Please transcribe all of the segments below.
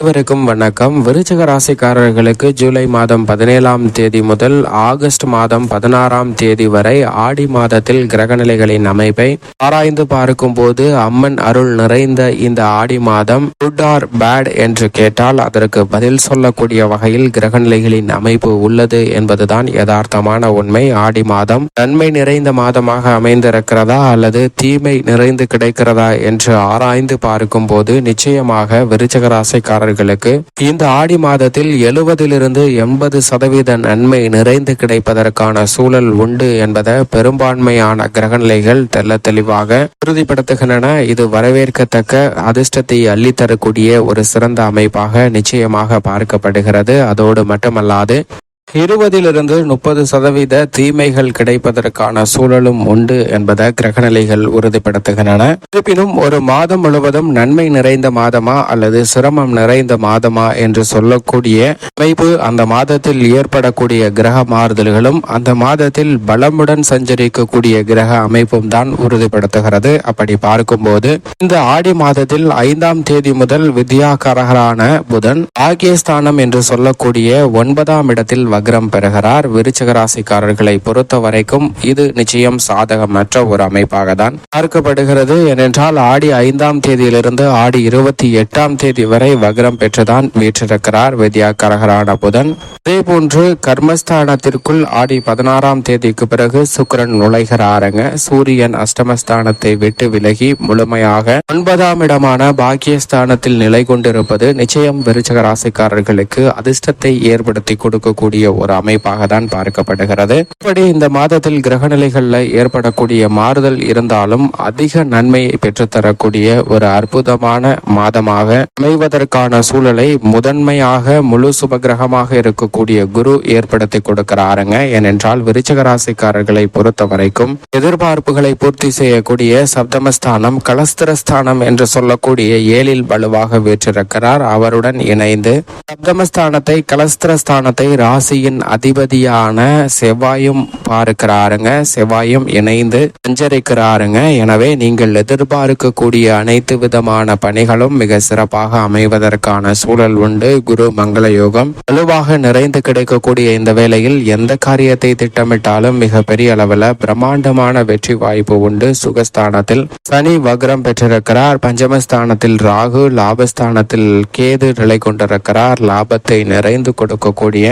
அனைவருக்கும் வணக்கம். விருச்சக ராசிக்காரர்களுக்கு ஜூலை மாதம் பதினேழாம் தேதி முதல் ஆகஸ்ட் மாதம் பதினாறாம் தேதி வரை ஆடி மாதத்தில் கிரகநிலைகளின் அமைப்பை ஆராய்ந்து பார்க்கும் போது அம்மன் அருள் நிறைந்த இந்த ஆடி மாதம் குட் ஆர் பேட் என்று கேட்டால் அதற்கு பதில் சொல்லக்கூடிய வகையில் கிரகநிலைகளின் அமைப்பு உள்ளது என்பதுதான் யதார்த்தமான உண்மை. ஆடி மாதம் நன்மை நிறைந்த மாதமாக அமைந்திருக்கிறதா அல்லது தீமை நிறைந்து கிடைக்கிறதா என்று ஆராய்ந்து பார்க்கும் போது நிச்சயமாக விருச்சக ராசிக்காரர் ராசிக்காரர்களுக்கு இந்த ஆடி மாதத்தில் எழுபதிலிருந்து எண்பது சதவீத நன்மை நிறைந்து கிடைப்பதற்கான சூழல் உண்டு என்பதை பெரும்பான்மையான கிரகநிலைகள் தெல்ல தெளிவாக உறுதிப்படுத்துகின்றன. இது வரவேற்கத்தக்க அதிர்ஷ்டத்தை அள்ளித்தரக்கூடிய ஒரு சிறந்த அமைப்பாக நிச்சயமாக பார்க்கப்படுகிறது. அதோடு மட்டுமல்லாது இருபதிலிருந்து முப்பது சதவீத தீமைகள் கிடைப்பதற்கான சூழலும் உண்டு என்பதை கிரகநிலைகள் உறுதிப்படுத்துகின்றன. இருப்பினும் ஒரு மாதம் முழுவதும் நன்மை நிறைந்த மாதமா அல்லது சிரமம் நிறைந்த மாதமா என்று சொல்லக்கூடிய அமைப்பு அந்த மாதத்தில் ஏற்படக்கூடிய கிரக மாறுதல்களும் அந்த மாதத்தில் பலமுடன் சஞ்சரிக்கக்கூடிய கிரக அமைப்பும் தான் உறுதிப்படுத்துகிறது. அப்படி பார்க்கும்போது இந்த ஆடி மாதத்தில் ஐந்தாம் தேதி முதல் வித்யாகரகரான புதன் ஆகியஸ்தானம் என்று சொல்லக்கூடிய ஒன்பதாம் இடத்தில் வக்ரம் பெறுகிறார். விருச்சக ராசிக்காரர்களை பொறுத்த வரைக்கும் இது நிச்சயம் சாதகமற்ற ஒரு அமைப்பாக தான் பார்க்கப்படுகிறது. ஏனென்றால் ஆடி ஐந்தாம் தேதியிலிருந்து ஆடி இருபத்தி எட்டாம் தேதி வரை வக்ரம் பெற்றுதான் வீற்றிருக்கிறார் வித்யாகரகரான புதன். அதே போன்று கர்மஸ்தானத்திற்குள் ஆடி பதினாறாம் தேதிக்கு பிறகு சுக்கிரன் நுழைகிறாருங்க. சூரியன் அஷ்டமஸ்தானத்தை விட்டு விலகி முழுமையாக ஒன்பதாம் இடமான பாக்கியஸ்தானத்தில் நிலை கொண்டிருப்பது நிச்சயம் விருச்சக ராசிக்காரர்களுக்கு அதிர்ஷ்டத்தை ஏற்படுத்தி கொடுக்கக்கூடிய ஒரு அமைப்பாக தான் பார்க்கப்படுகிறது. இப்படி இந்த மாதத்தில் கிரகநிலைகளில் ஏற்படக்கூடிய மாறுதல் இருந்தாலும் அதிக நன்மையை பெற்றுத்தரக்கூடிய ஒரு அற்புதமான மாதமாக அமைவதற்கான சூழலை முதன்மையாக முழு சுபகிரகமாக இருக்கக்கூடிய குரு ஏற்படுத்தி கொடுக்கிறாருங்க. ஏனென்றால் விருச்சக ராசிக்காரர்களை பொறுத்த வரைக்கும் எதிர்பார்ப்புகளை பூர்த்தி செய்யக்கூடிய சப்தமஸ்தானம் கலஸ்திரஸ்தானம் என்று சொல்லக்கூடிய ஏழில் வலுவாக வீற்றிருக்கிறார். அவருடன் இணைந்து சப்தமஸ்தானத்தை கலஸ்திரஸ்தானத்தை ராசி ராசியின் அதிபதியான செவ்வாயும் பார்க்கிறாருங்க. செவ்வாயும் இணைந்து சஞ்சரிக்கிறாருங்க. எனவே நீங்கள் எதிர்பார்க்கக்கூடிய அனைத்து விதமான பணிகளும் மிக சிறப்பாக அமைவதற்கான சூழல் உண்டு. குரு மங்கள யோகம். வலுவாக நிறைந்து கிடைக்கக்கூடிய இந்த வேளையில் எந்த காரியத்தை திட்டமிட்டாலும் மிக பெரிய அளவில் பிரம்மாண்டமான வெற்றி வாய்ப்பு உண்டு. சுகஸ்தானத்தில் சனி வக்ரம் பெற்றிருக்கிறார். பஞ்சமஸ்தானத்தில் ராகு லாபஸ்தானத்தில் கேது நிலை கொண்டிருக்கிறார். லாபத்தை நிறைந்து கொடுக்கக்கூடிய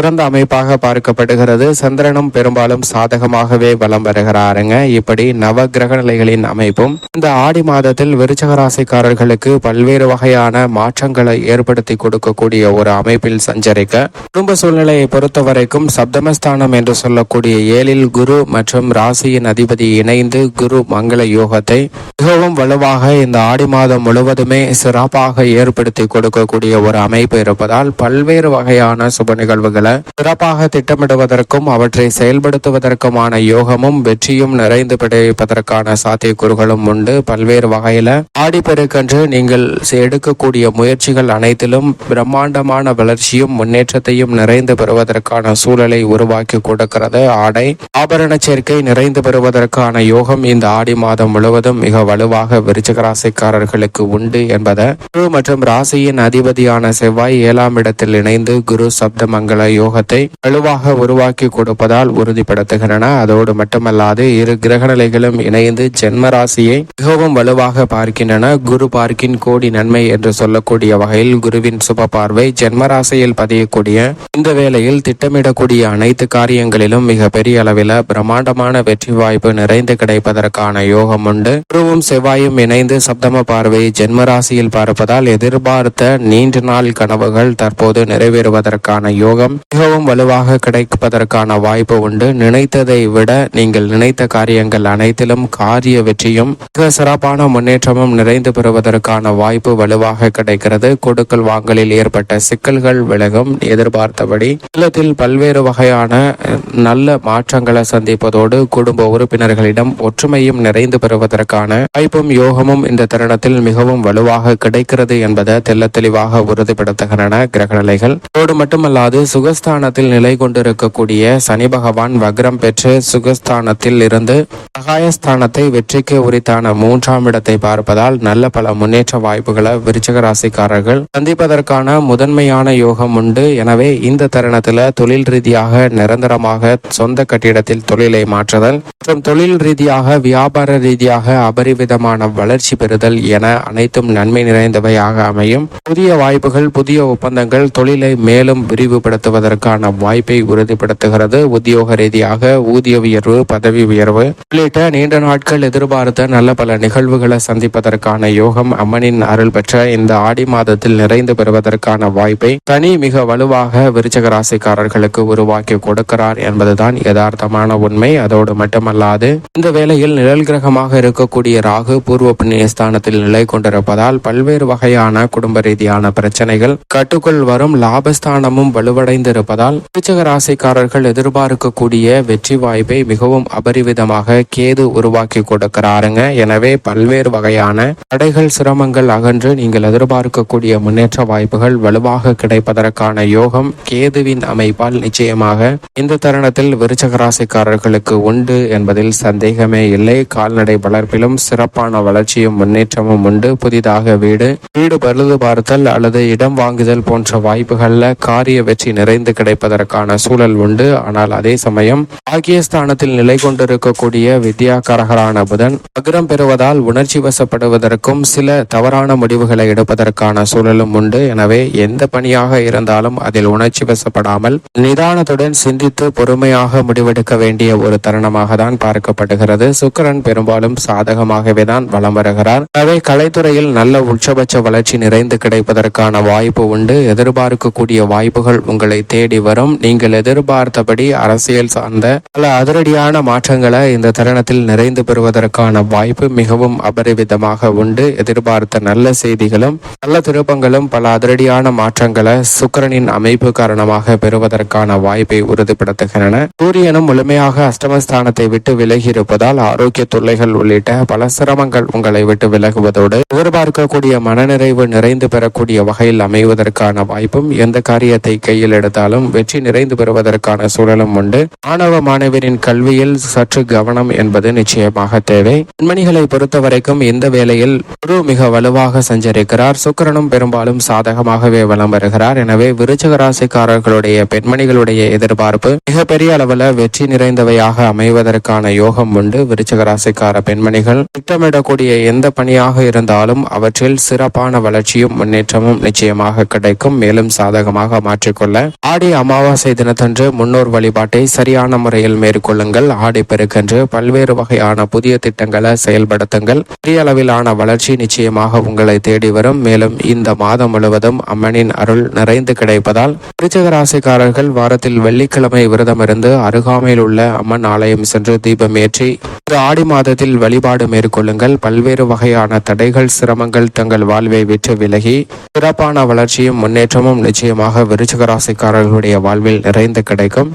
சிறந்த அமைப்பாக பார்க்கப்படுகிறது. சந்திரனும் பெரும்பாலும் சாதகமாகவே வலம் வருகிறாருங்க. இப்படி நவ கிரக நிலைகளின் அமைப்பும் இந்த ஆடி மாதத்தில் விருச்சக ராசிக்காரர்களுக்கு பல்வேறு வகையான மாற்றங்களை ஏற்படுத்தி கொடுக்கக்கூடிய ஒரு அமைப்பில் சஞ்சரிக்க குடும்ப சூழ்நிலையை பொறுத்த வரைக்கும் சப்தமஸ்தானம் என்று சொல்லக்கூடிய ஏழில் குரு மற்றும் ராசியின் அதிபதி இணைந்து குரு மங்கள யோகத்தை மிகவும் வலுவாக இந்த ஆடி மாதம் முழுவதுமே சிறப்பாக ஏற்படுத்தி கொடுக்கக்கூடிய ஒரு அமைப்பு இருப்பதால் பல்வேறு வகையான சுப நிகழ்வுகளை சிறப்பாக திட்டமிடுவதற்கும் அவற்றை செயல்படுத்துவதற்குமான யோகமும் வெற்றியும் நிறைந்து பிடிப்பதற்கான சாத்தியக்கூறுகளும் உண்டு. பல்வேறு வகையில ஆடிப்பெருக்கன்று நீங்கள் எடுக்கக்கூடிய முயற்சிகள் அனைத்திலும் பிரம்மாண்டமான வளர்ச்சியும் முன்னேற்றத்தையும் நிறைந்து பெறுவதற்கான சூழலை உருவாக்கி கொடுக்கிறது. ஆடை ஆபரண சேர்க்கை நிறைந்து பெறுவதற்கான யோகம் இந்த ஆடி மாதம் முழுவதும் மிக வலுவாக விருச்சிக ராசிக்காரர்களுக்கு உண்டு என்பதை. குரு மற்றும் ராசியின் அதிபதியான செவ்வாய் ஏழாம் இடத்தில் இணைந்து குரு சப்த மங்கள யோகத்தை வலுவாக உருவாக்கி கொடுப்பதால் உறுதிப்படுத்துகின்றன அதோடு மட்டுமல்லாது இரு கிரக நிலைகளும் இணைந்து ஜென்ம ராசியை மிகவும் வலுவாக பார்க்கின்றன. குரு பார்க்கின் கோடி நன்மை என்று சொல்லக்கூடிய வகையில் குருவின் சுப பார்வை ஜென்ம ராசியில் பதியக்கூடிய இந்த வேளையில் திட்டமிடக்கூடிய அனைத்து காரியங்களிலும் மிக பெரிய அளவில் பிரம்மாண்டமான வெற்றி வாய்ப்பு நிறைந்து கிடைப்பதற்கான யோகம் உண்டு. குருவும் செவ்வாயும் இணைந்து சப்தம பார்வை ஜென்ம ராசியில் பார்ப்பதால் எதிர்பார்த்த நீண்ட நாள் கனவுகள் தற்போது நிறைவேறுவதற்கான யோகம் மிகவும் வலுவாக கிடைப்பதற்கான வாய்ப்பு உண்டு. நினைத்ததை விட நீங்கள் நினைத்த காரியங்கள் அனைத்திலும் காரிய வெற்றியும் மிக சிறப்பான முன்னேற்றமும் நிறைந்து பெறுவதற்கான வாய்ப்பு வலுவாக கிடைக்கிறது. கொடுக்கல் வாங்கலில் ஏற்பட்ட சிக்கல்கள் விலகும் எதிர்பார்த்தபடி இல்லத்தில் பல்வேறு வகையான நல்ல மாற்றங்களை சந்திப்பதோடு குடும்ப உறுப்பினர்களிடம் ஒற்றுமையும் நிறைந்து பெறுவதற்கான வாய்ப்பும் யோகமும் இந்த தருணத்தில் மிகவும் வலுவாக கிடைக்கிறது என்பதை தெல்ல தெளிவாக உறுதிப்படுத்துகின்றன கிரகநிலைகள். அதோடு மட்டுமல்லாது சுக சுகஸ்தானத்தில் நிலை கொண்டிருக்கக்கூடிய சனி பகவான் வக்ரம் பெற்று சுகஸ்தானத்தில் இருந்து சகாயஸ்தானத்தை வெற்றிக்கு உரித்தான மூன்றாம் இடத்தை பார்ப்பதால் நல்ல பல முன்னேற்ற வாய்ப்புகளை விருச்சக ராசிக்காரர்கள் சந்திப்பதற்கான முதன்மையான யோகம் உண்டு. எனவே இந்த தருணத்தில் தொழில் ரீதியாக நிரந்தரமாக சொந்த கட்டிடத்தில் தொழிலை மாற்றுதல் மற்றும் தொழில் ரீதியாக வியாபார ரீதியாக அபரிவிதமான வளர்ச்சி பெறுதல் என அனைத்தும் நன்மை நிறைந்தவையாக அமையும். புதிய வாய்ப்புகள் புதிய ஒப்பந்தங்கள் தொழிலை மேலும் விரிவுபடுத்துவதற்கான வாய்ப்பை உறுதிப்படுத்துகிறது. உத்தியோக ரீதியாக ஊதிய உயர்வு பதவி உயர்வு உள்ளிட்ட நீண்ட நாட்கள் எதிர்பார்த்த நல்ல பல நிகழ்வுகளை சந்திப்பதற்கான யோகம் அம்மனின் அருள் பெற்ற இந்த ஆடி மாதத்தில் நிறைந்து பெறுவதற்கான வாய்ப்பை தனி மிக வலுவாக விருச்சக ராசிக்காரர்களுக்கு உருவாக்கி கொடுக்கிறார் என்பதுதான் யதார்த்தமான உண்மை. அதோடு மட்டுமல்லாது இந்த வேளையில் நிழல் கிரகமாக இருக்கக்கூடிய ராகு பூர்வ புண்ணியஸ்தானத்தில் நிலை கொண்டிருப்பதால் பல்வேறு வகையான குடும்ப ரீதியான பிரச்சனைகள் கட்டுக்குள் வரும் லாபஸ்தானமும் இருப்பதால் விருச்சக ராசிக்காரர்கள் எதிர்பார்க்கக்கூடிய வெற்றி வாய்ப்பை மிகவும் அபரிவிதமாக கேது உருவாக்கி கொடுக்கிறாருங்க. எனவே பல்வேறு வகையான தடைகள் சிரமங்கள் அகன்று நீங்கள் எதிர்பார்க்கக்கூடிய முன்னேற்ற வாய்ப்புகள் வலுவாக கிடைப்பதற்கான யோகம் கேதுவின் அமைப்பால் நிச்சயமாக இந்த தருணத்தில் விருச்சக ராசிக்காரர்களுக்கு உண்டு என்பதில் சந்தேகமே இல்லை. கால்நடை வளர்ப்பிலும் சிறப்பான வளர்ச்சியும் முன்னேற்றமும் உண்டு. புதிதாக வீடு வீடு பழுது பார்த்தல் அல்லது இடம் வாங்குதல் போன்ற வாய்ப்புகள்ல காரிய வெற்றி நிறை கிடைப்பதற்கான சூழல் உண்டு. ஆனால் அதே சமயம் பாகியஸ்தானத்தில் நிலை கொண்டிருக்கக்கூடிய வித்யாகாரகரான புதன் அக்ரம் பெறுவதால் உணர்ச்சி வசப்படுவதற்கும் சில தவறான முடிவுகளை எடுப்பதற்கான சூழலும் உண்டு. எனவே எந்த பணியாக இருந்தாலும் அதில் உணர்ச்சி வசப்படாமல் நிதானத்துடன் சிந்தித்து பொறுமையாக முடிவெடுக்க வேண்டிய ஒரு தருணமாக தான் பார்க்கப்படுகிறது. சுக்கரன் பெரும்பாலும் சாதகமாகவே தான் வலம் வருகிறார். எனவே கலைத்துறையில் நல்ல உச்சபட்ச வளர்ச்சி நிறைந்து கிடைப்பதற்கான வாய்ப்பு உண்டு. எதிர்பார்க்கக்கூடிய வாய்ப்புகள் உங்களை தேடி வரும். நீங்கள் எதிர்பார்த்தபடி அரசியல் சார்ந்த பல அதிரடியான மாற்றங்களை இந்த தருணத்தில் நிறைந்து பெறுவதற்கான வாய்ப்பு மிகவும் அபரிவிதமாக உண்டு. எதிர்பார்த்த நல்ல செய்திகளும் நல்ல திருப்பங்களும் பல அதிரடியான மாற்றங்களை சுக்கிரனின் அமைப்பு காரணமாக பெறுவதற்கான வாய்ப்பை உறுதிப்படுத்துகின்றன. சூரியனும் முழுமையாக அஷ்டமஸ்தானத்தை விட்டு விலகி இருப்பதால் ஆரோக்கிய தொல்லைகள் உள்ளிட்ட பல சிரமங்கள் உங்களை விட்டு விலகுவதோடு எதிர்பார்க்கக்கூடிய மனநிறைவு நிறைந்து பெறக்கூடிய வகையில் அமைவதற்கான வாய்ப்பும் எந்த காரியத்தை கையில் எடுத்தாலும் வெற்றி நிறைந்து பெறுவதற்கான சூழலும் உண்டு. மாணவ மாணவரின் கல்வியில் சற்று கவனம் என்பது நிச்சயமாக தேவை. பெண்மணிகளை பொறுத்தவரைக்கும் இந்த வேளையில் குரு மிக வலுவாக சஞ்சரிக்கிறார். சுக்கரனும் பெரும்பாலும் சாதகமாகவே வலம் வருகிறார். எனவே விருச்சக ராசிக்காரர்களுடைய பெண்மணிகளுடைய எதிர்பார்ப்பு மிகப்பெரிய அளவில் வெற்றி நிறைந்தவையாக அமைவதற்கான யோகம் உண்டு. விருச்சக ராசிக்கார பெண்மணிகள் திட்டமிடக்கூடிய எந்த பணியாக இருந்தாலும் அவற்றில் சிறப்பான வளர்ச்சியும் முன்னேற்றமும் நிச்சயமாக கிடைக்கும். மேலும் சாதகமாக மாற்றிக்கொள்ள ஆடி அமாவாசை தினத்தன்று முன்னோர் வழிபாட்டை சரியான முறையில் மேற்கொள்ளுங்கள். ஆடி பெருக்கன்று பல்வேறு வகையான புதிய திட்டங்களை செயல்படுத்துங்கள். பெரிய அளவிலான வளர்ச்சி நிச்சயமாக உங்களை தேடி வரும். மேலும் இந்த மாதம் முழுவதும் அம்மனின் அருள் நிறைந்து கிடைப்பதால் ராசிக்காரர்கள் வாரத்தில் வெள்ளிக்கிழமை விரதமிருந்து அருகாமையில் உள்ள அம்மன் ஆலயம் சென்று தீபம் ஏற்றி இந்த ஆடி மாதத்தில் வழிபாடு மேற்கொள்ளுங்கள். பல்வேறு வகையான தடைகள் சிரமங்கள் தங்கள் வாழ்வை விட்டு விலகி சிறப்பான வளர்ச்சியும் முன்னேற்றமும் நிச்சயமாக விருச்சிக அவர்களுடைய வாழ்வில் நிறைந்து கிடைக்கும்.